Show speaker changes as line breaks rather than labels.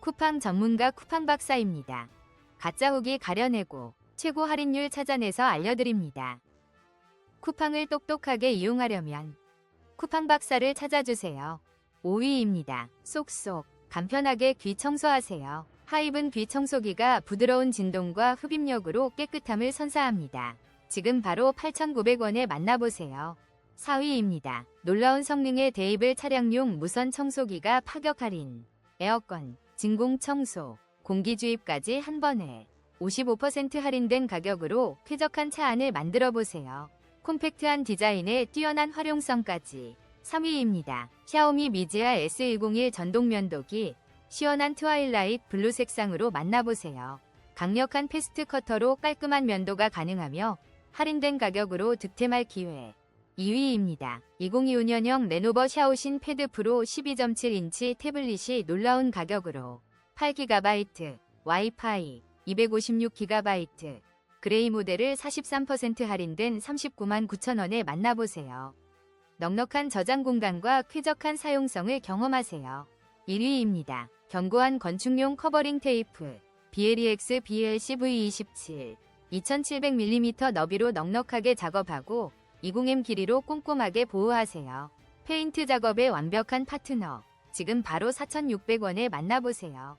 쿠팡 전문가 쿠팡 박사입니다. 가짜 후기 가려내고 최고 할인율 찾아내서 알려드립니다. 쿠팡을 똑똑하게 이용하려면 쿠팡 박사를 찾아주세요. 5위입니다. 쏙쏙 간편하게 귀 청소하세요. 하이븐 귀 청소기가 부드러운 진동과 흡입력으로 깨끗함을 선사합니다. 지금 바로 8,900원에 만나보세요. 4위입니다. 놀라운 성능의 데이블 차량용 무선 청소기가 파격 할인. 에어컨, 진공 청소, 공기 주입까지 한 번에 55% 할인된 가격으로 쾌적한 차 안을 만들어 보세요. 콤팩트한 디자인에 뛰어난 활용성까지 3위입니다. 샤오미 미지아 S101 전동 면도기 시원한 트와일라이트 블루 색상으로 만나보세요. 강력한 패스트 커터로 깔끔한 면도가 가능하며 할인된 가격으로 득템할 기회. 2위입니다. 2025년형 레노버 샤오신 패드 프로 12.7인치 태블릿이 놀라운 가격으로 8GB, 와이파이, 256GB, 그레이 모델을 43% 할인된 39만 9천원에 만나보세요. 넉넉한 저장 공간과 쾌적한 사용성을 경험하세요. 1위입니다. 견고한 건축용 커버링 테이프 BLEX BLC V27 2700mm 너비로 넉넉하게 작업하고 20M 길이로 꼼꼼하게 보호하세요. 페인트 작업의 완벽한 파트너 지금 바로 4,600원에 만나보세요.